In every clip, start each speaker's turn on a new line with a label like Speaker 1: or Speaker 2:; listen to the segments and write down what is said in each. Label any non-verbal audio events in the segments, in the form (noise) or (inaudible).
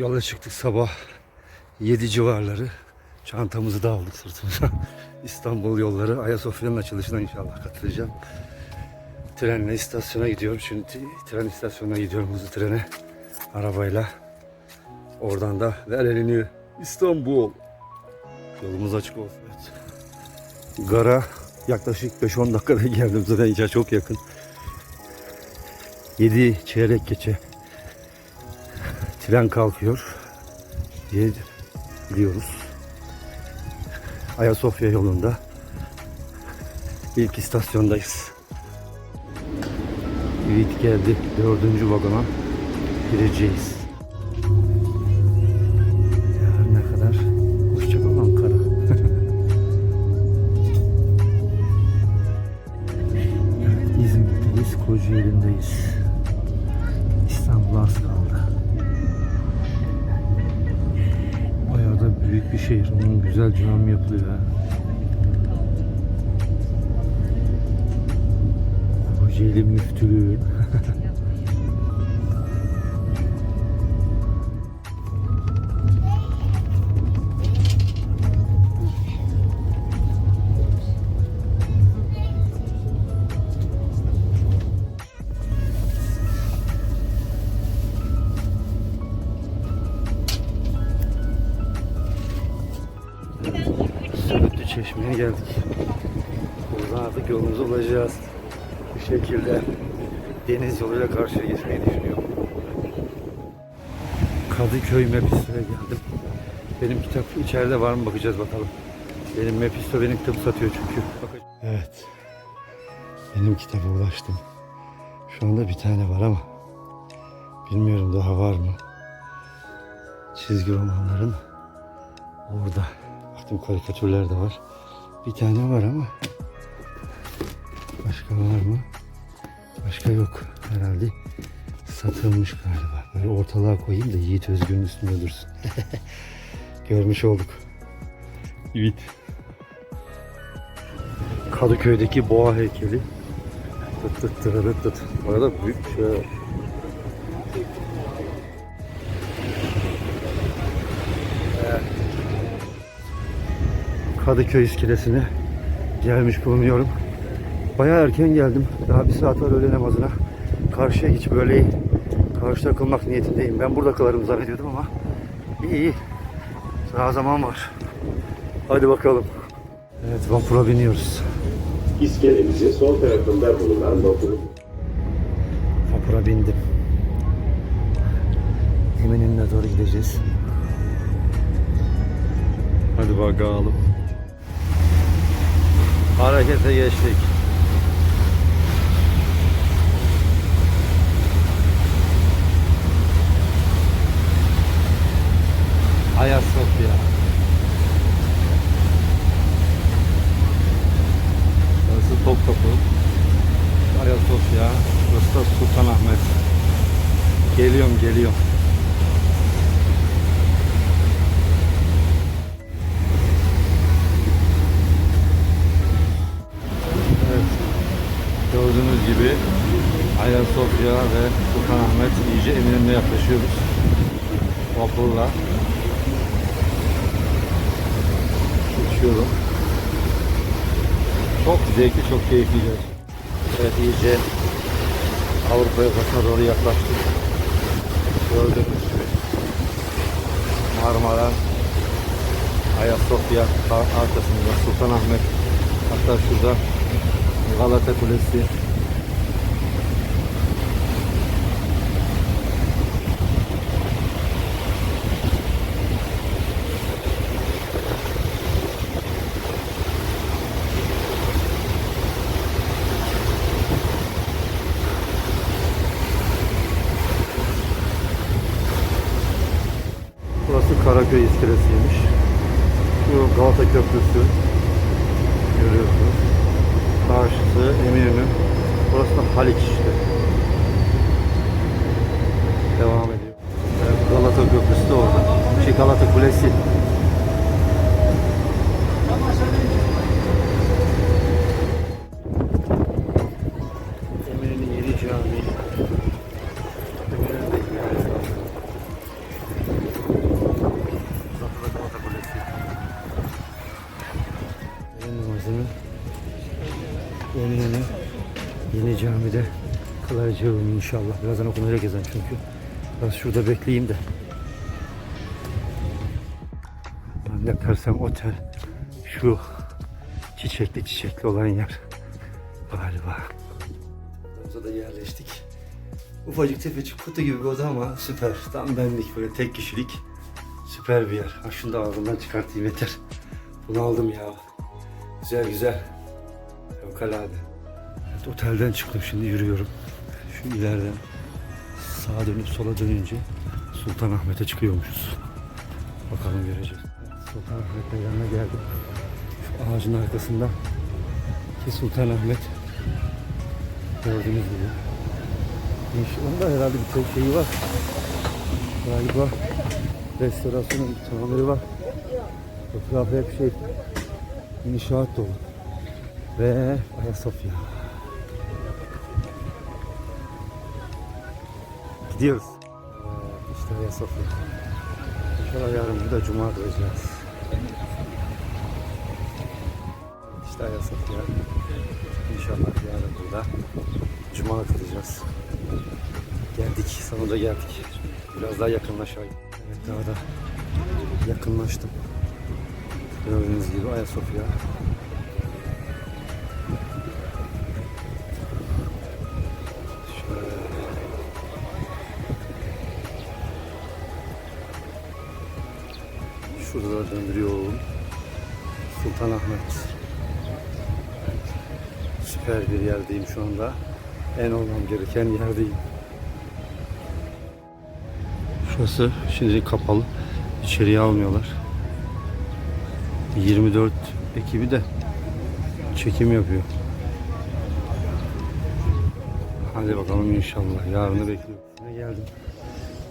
Speaker 1: Yola çıktık sabah 7 civarları. Çantamızı da aldık sırtımıza. (laughs) İstanbul yolları Ayasofya'nın açılışına inşallah katılacağım. Trenle istasyona gidiyorum. Şimdi tren istasyonuna gidiyorum hızlı trene. Arabayla. Oradan da ver elini İstanbul. Yolumuz açık olsun. Evet. Gara yaklaşık 5-10 dakikada (laughs) geldim. Zaten içeri çok yakın. 7 çeyrek geçe tren kalkıyor diye biliyoruz. Ayasofya yolunda ilk istasyondayız. Evet geldi. Dördüncü vagona gireceğiz. Şehir. Güzel cami yapılıyor ha. Çeşme'ye geldik. Buradan artık yolumuza ulaşacağız. Bu şekilde deniz yoluyla karşıya geçmeyi düşünüyorum. Kadıköy Mepis'e geldim. Benim kitap içeride var mı bakacağız bakalım. Benim Mepisto benim kitap satıyor çünkü. Evet. Benim kitaba ulaştım. Şu anda bir tane var ama bilmiyorum daha var mı. Çizgi romanların orada. Baktım karikatürler de var. Bir tane var ama başka var mı? Başka yok herhalde. Satılmış galiba. Böyle ortalığa koyayım da Yiğit Özgür'ün üstünde dursun. (laughs) Görmüş olduk. Evet. Kadıköy'deki boğa heykeli. Tıt tıt tırırıt tıt. Arada büyük bir şey var. Kadıköy iskelesine gelmiş bulunuyorum. Bayağı erken geldim. Daha bir saat var öğle namazına. Karşıya hiç böyle karşıda kılmak niyetindeyim. Ben burada kalarım zannediyordum ama iyi iyi. Daha zaman var. Hadi bakalım. Evet vapura biniyoruz.
Speaker 2: İskelemizin sol tarafında bulunan vapurun
Speaker 1: Vapura bindim. Eminönü'ne doğru gideceğiz. Hadi bakalım. Harekete geçtik. Ayasofya. Burası Topkapı. Ayasofya. Burası da Sultanahmet. Geliyorum geliyorum. Zevkli, çok keyifli gerçekten. Evet iyice Avrupa yakasına doğru yaklaştık. Gördüğünüz gibi Marmara, Ayasofya arkasında Sultanahmet hatta şurada Galata Kulesi Burası Karaköy iskelesiymiş. Şu Galata Köprüsü. Kılacağım inşallah. Birazdan okumaya gezeceğim çünkü. Biraz şurada bekleyeyim de. Zannedersem otel şu çiçekli çiçekli olan yer galiba. Odamıza da yerleştik. Ufacık tefecik kutu gibi bir oda ama süper. Tam benlik böyle tek kişilik. Süper bir yer. Ha şunu da ağzımdan çıkartayım yeter. Bunu aldım ya. Güzel güzel. Fevkalade. Evet, otelden çıktım şimdi yürüyorum. Şu ileriden sağa dönüp sola dönünce Sultanahmet'e çıkıyormuşuz. Bakalım göreceğiz. Sultanahmet meydanına geldim. Şu ağacın arkasında ki Sultanahmet gördüğünüz gibi. İnş- Onda herhalde bir tek şeyi var. Galiba restorasyonun tamamları var. Etrafı hep şey inşaat dolu. Ve Ayasofya. Gidiyoruz. Evet, işte Ayasofya. İnşallah yarın burada cuma kılacağız. İşte Ayasofya. İnşallah yarın burada cuma kılacağız. Geldik, sonunda geldik. Biraz daha yakınlaşayım. Evet daha da yakınlaştım. Gördüğünüz gibi Ayasofya. Da döndürüyorum. Sultanahmet. Süper bir yerdeyim şu anda. En olmam gereken yerdeyim. Şurası şimdi kapalı. İçeriye almıyorlar. 24 ekibi de çekim yapıyor. Hadi bakalım inşallah. Yarını bekliyorum. Geldim.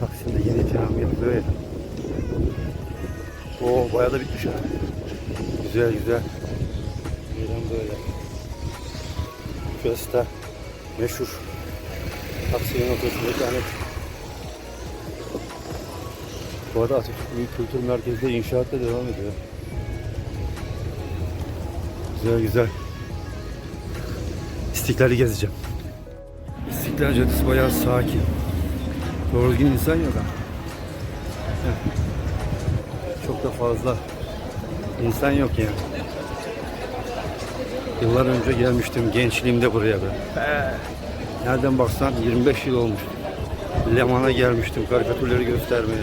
Speaker 1: Taksim'de yeni cami yapılıyor ya. Oo bayağı da bitmiş ha. Güzel güzel. Meydan böyle. Şurası da meşhur. Taksim'in ortasındaki anet. Bu arada Atatürk Büyük Kültür Merkezi'nde inşaat da devam ediyor. Güzel güzel. İstiklal'i gezeceğim. İstiklal Caddesi bayağı sakin. Doğru düzgün insan yok ha. Fazla insan yok yani. Yıllar önce gelmiştim gençliğimde buraya ben. Nereden baksan 25 yıl olmuş. Leman'a gelmiştim karikatürleri göstermeye.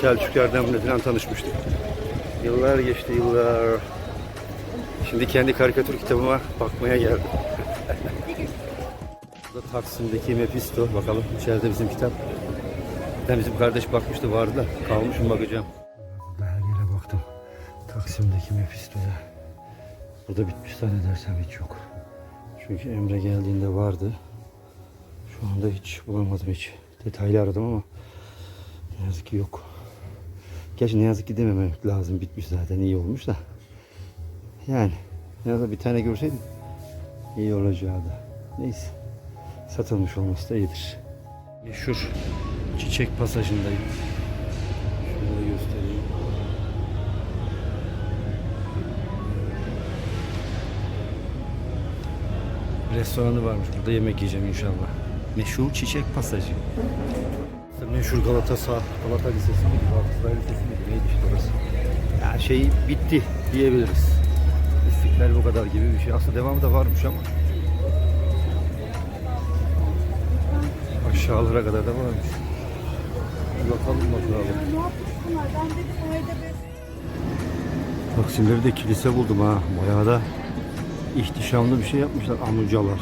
Speaker 1: Selçuk Erdem'le falan tanışmıştık. Yıllar geçti yıllar. Şimdi kendi karikatür kitabıma bakmaya geldim. Burada Taksim'deki Mephisto. Bakalım içeride bizim kitap. Ben bizim kardeş bakmıştı vardı da kalmışım bakacağım. Taksim'deki Mephisto'ya. Burada bitmiş zannedersem hiç yok. Çünkü Emre geldiğinde vardı. Şu anda hiç bulamadım hiç. Detaylı aradım ama ne yazık ki yok. Gerçi ne yazık ki dememek lazım. Bitmiş zaten iyi olmuş da. Yani en azından bir tane görseydim iyi olacağı da. Neyse. Satılmış olması da iyidir. Meşhur çiçek pasajındayım. Restoranı varmış. Burada yemek yiyeceğim inşallah. Meşhur çiçek pasajı. Meşhur Galata Sağ, Galata Lisesi miydi? Galatasaray Lisesi miydi? Neydi işte orası? Ya şey bitti diyebiliriz. İstiklal bu kadar gibi bir şey. Aslında devamı da varmış ama. Aşağılara kadar da varmış. Bakalım bakalım.
Speaker 3: Bir
Speaker 1: Taksim'de bir de kilise buldum ha. Bayağı da ihtişamlı bir şey yapmışlar amcalar.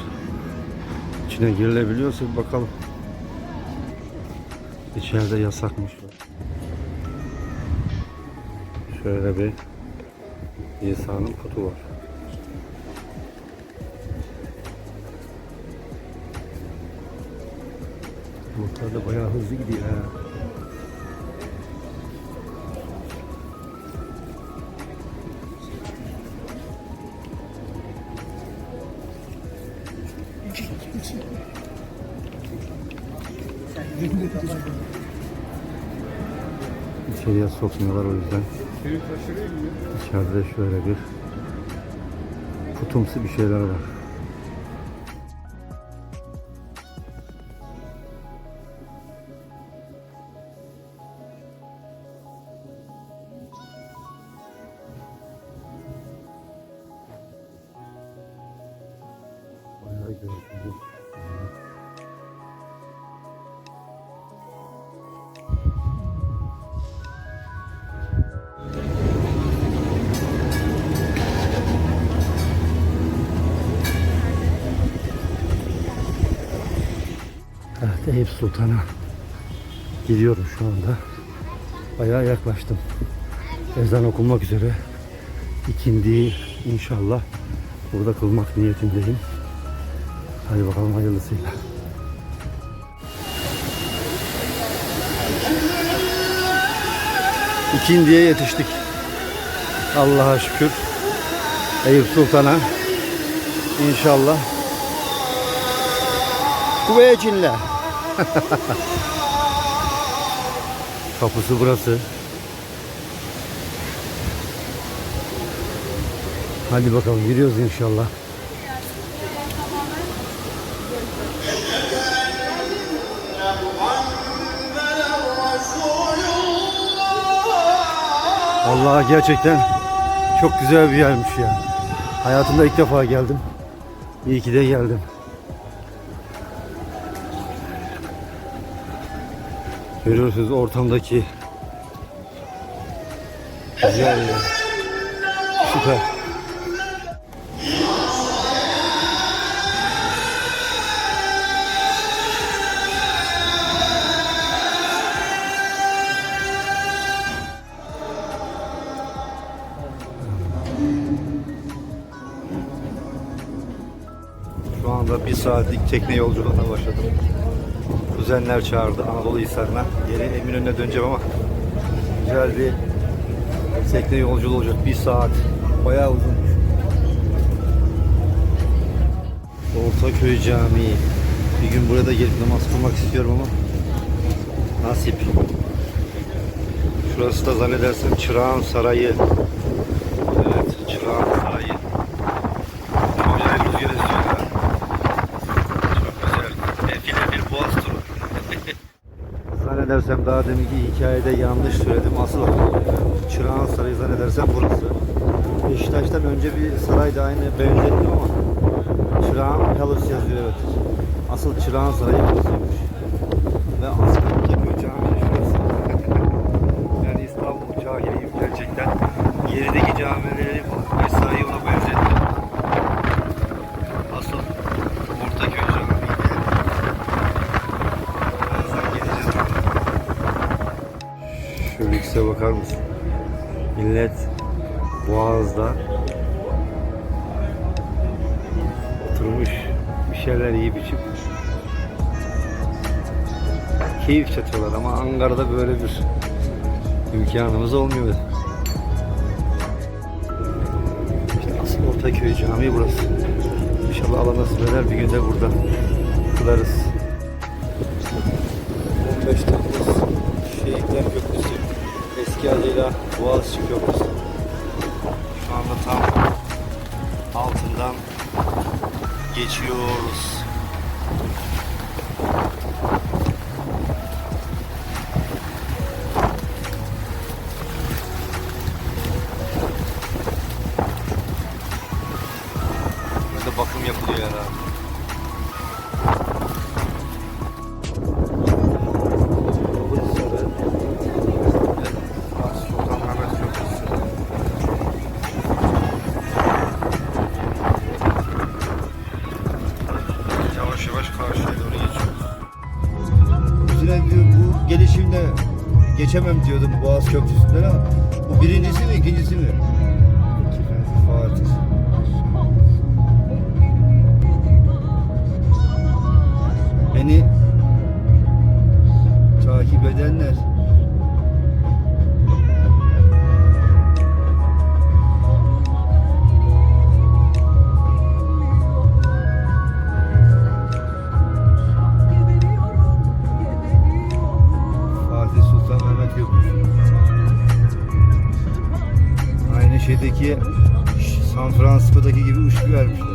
Speaker 1: İçine girilebiliyorsa bakalım. İçeride yasakmış. Şöyle bir İsa'nın kutu var. Motor da bayağı hızlı gidiyor ha. İçeriye sokmuyorlar o yüzden. İçeride şöyle bir kutumsu bir şeyler var. Eyüp Sultan'a gidiyorum şu anda. Bayağı yaklaştım. Ezan okunmak üzere. İkindiyi inşallah burada kılmak niyetindeyim. Hadi bakalım hayırlısıyla. İkindiye yetiştik. Allah'a şükür. Eyüp Sultan'a inşallah. Kuvvecinle. (laughs) Kapısı burası. Hadi bakalım giriyoruz inşallah. Allah gerçekten çok güzel bir yermiş ya. Hayatımda ilk defa geldim. İyi ki de geldim. Görüyorsunuz ortamdaki güzel ya. Süper. Şu anda bir saatlik tekne yolculuğuna başladım. Kuzenler çağırdı Anadolu Hisarı'na. Geri Eminönü'ne döneceğim ama güzel bir tekne yolculuğu olacak. Bir saat. Bayağı uzun. Ortaköy Camii. Bir gün burada gelip namaz kılmak istiyorum ama nasip. Şurası da zannedersem Çırağan Sarayı. Evet, Çırağan Sarayı. Hocayı rüzgar esiyor ya. Çok güzel. Nefile bir boğaz turu. zannedersem daha deminki hikayede yanlış söyledim. Asıl Çırağan Sarayı zannedersem burası. Beşiktaş'tan önce bir saray da aynı benzettim ama Çırağan Palace yazıyor evet. Asıl Çırağan Sarayı burasıymış. Ve asıl bakar mısın? Millet Boğaz'da oturmuş bir şeyler yiyip içip keyif çatıyorlar ama Ankara'da böyle bir imkanımız olmuyor. İşte asıl Ortaköy Camii burası. İnşallah Allah nasip eder bir gün de burada kılarız. 15 Temmuz Şehitler Köprüsü. Eski adıyla Boğaziçi Köprüsü. Şu anda tam altından geçiyoruz.
Speaker 4: Geçemem diyordum Boğaz Köprüsü'nden ama bu birincisi mi ikincisi mi? Şeydeki San Francisco'daki gibi uçtu vermişler.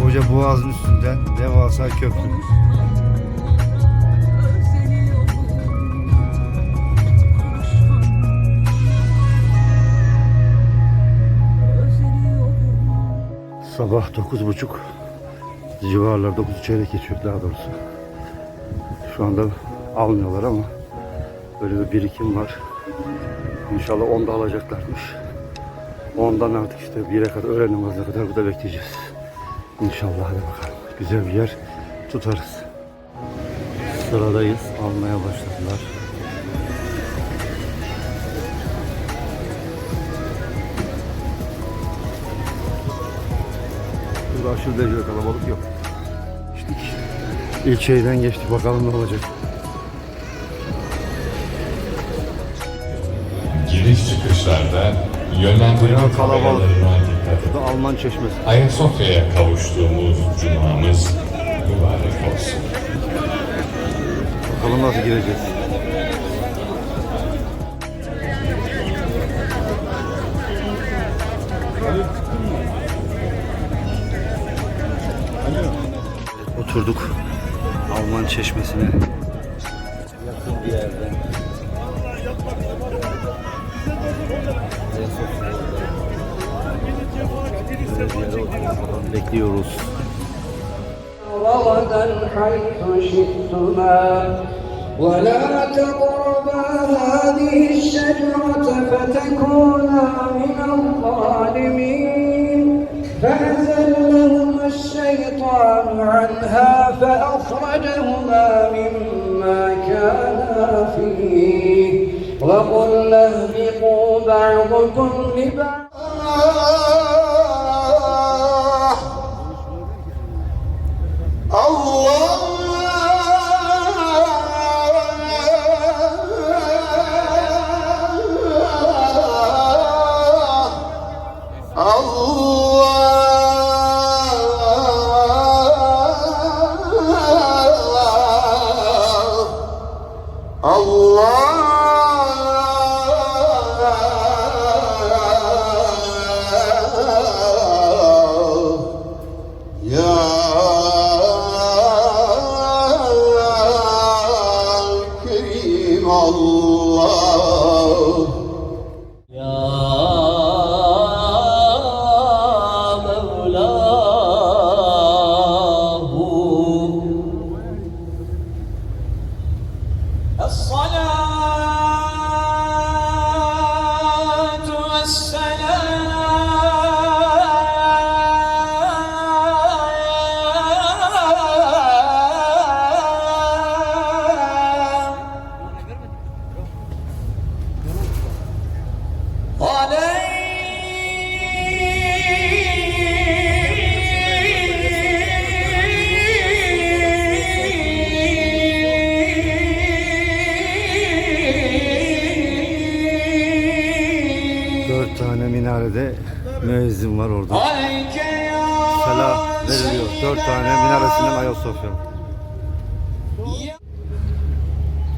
Speaker 4: (laughs) Koca boğazın üstünden devasa köprü.
Speaker 1: Sabah 9.30 civarlar 9 çeyrek geçiyor daha doğrusu. Şu anda almıyorlar ama böyle bir birikim var. İnşallah 10'da alacaklarmış. Ondan artık işte 1'e kadar öğlen namazına kadar burada bekleyeceğiz. İnşallah hadi bakalım. Güzel bir yer tutarız. Sıradayız. Almaya başladılar. Burada aşırı derecede kalabalık yok. İşte ilk şeyden geçtik. Bakalım ne olacak.
Speaker 5: Giriş çıkışlarda yönlendirme tabelalarına dikkat edin.
Speaker 1: Alman çeşmesi.
Speaker 5: Ayasofya'ya kavuştuğumuz cumamız mübarek olsun.
Speaker 1: Bakalım nasıl gireceğiz. Oturduk Alman çeşmesine.
Speaker 4: Yakın bir yerde.
Speaker 1: Bekliyoruz.
Speaker 6: رغدا حيث شئتما ولا تقربا هذه الشجرة فتكونا من الظالمين فأزلهما الشيطان عنها فأخرجهما مما كانا فيه. وقلنا اهبطوا بعضكم لبعض.
Speaker 1: Allah minarede müezzin var orada. Selam veriliyor. Dört tane minaresinden Ayasofya.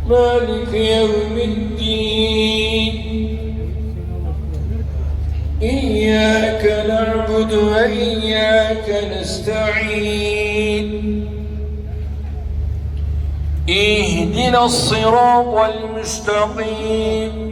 Speaker 6: Malik yevmiddin İyyâke na'budu اهدنا الصراط المستقيم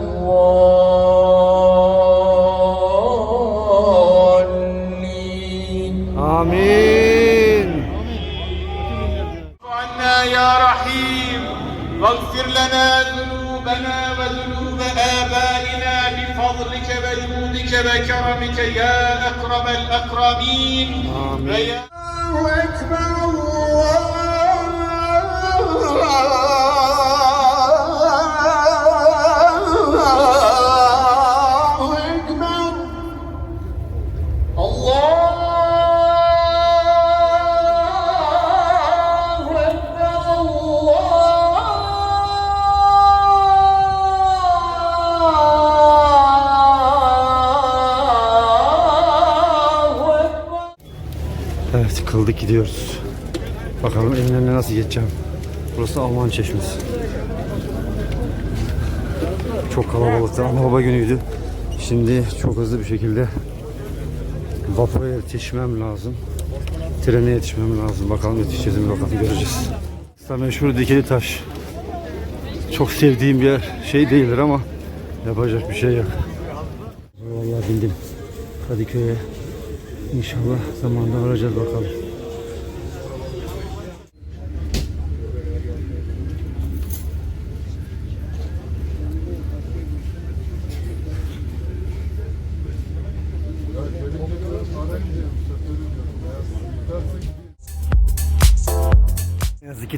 Speaker 7: وكرمك يا أكرم الأكرمين
Speaker 1: آمين. Evet kıldık gidiyoruz. Bakalım elimlerine nasıl geçeceğim. Burası Alman çeşmesi. Çok kalabalıktı. Ana baba günüydü. Şimdi çok hızlı bir şekilde vapura yetişmem lazım. Trene yetişmem lazım. Bakalım yetişeceğiz mi bakalım göreceğiz. İşte meşhur dikili taş. Çok sevdiğim bir yer. şey değildir ama yapacak bir şey yok. bindim Kadıköy'e. İnşallah zamanda varacağız bakalım.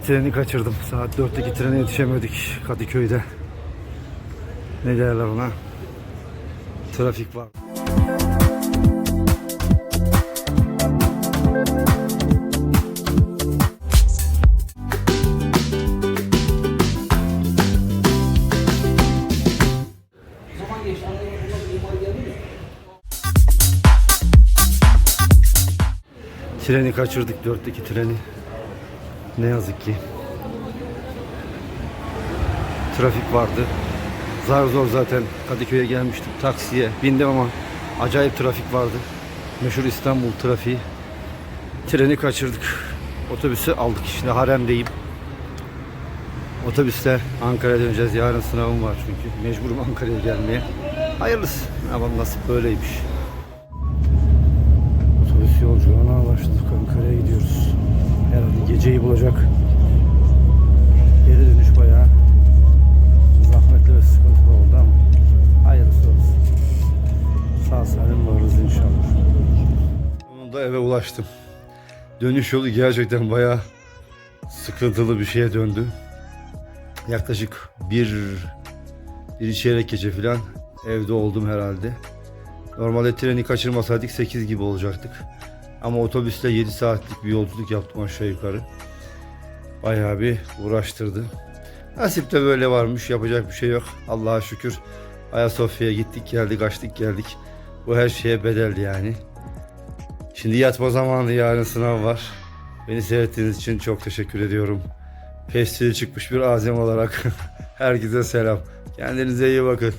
Speaker 1: Treni kaçırdım. Saat 4'teki trene yetişemedik Kadıköy'de. Ne derler ona? Trafik var. Treni kaçırdık dörtteki treni. Ne yazık ki. Trafik vardı. Zar zor zaten Kadıköy'e gelmiştim. Taksiye bindim ama acayip trafik vardı. Meşhur İstanbul trafiği. Treni kaçırdık. Otobüsü aldık. Şimdi haremdeyim. Otobüste Ankara'ya döneceğiz. Yarın sınavım var çünkü. Mecburum Ankara'ya gelmeye. Hayırlısı. Ama nasip böyleymiş. Geceyi bulacak. Geri dönüş bayağı zahmetli ve sıkıntılı oldu ama hayırlısı olsun. Sağ salim varırız inşallah. Sonunda eve ulaştım. Dönüş yolu gerçekten bayağı sıkıntılı bir şeye döndü. Yaklaşık bir, bir çeyrek gece falan evde oldum herhalde. Normalde treni kaçırmasaydık 8 gibi olacaktık. Ama otobüsle 7 saatlik bir yolculuk yaptım aşağı yukarı. Bayağı bir uğraştırdı. Nasip de böyle varmış. Yapacak bir şey yok. Allah'a şükür. Ayasofya'ya gittik geldik açtık geldik. Bu her şeye bedeldi yani. Şimdi yatma zamanı yarın sınav var. Beni seyrettiğiniz için çok teşekkür ediyorum. Pestili çıkmış bir azim olarak (laughs) herkese selam. Kendinize iyi bakın.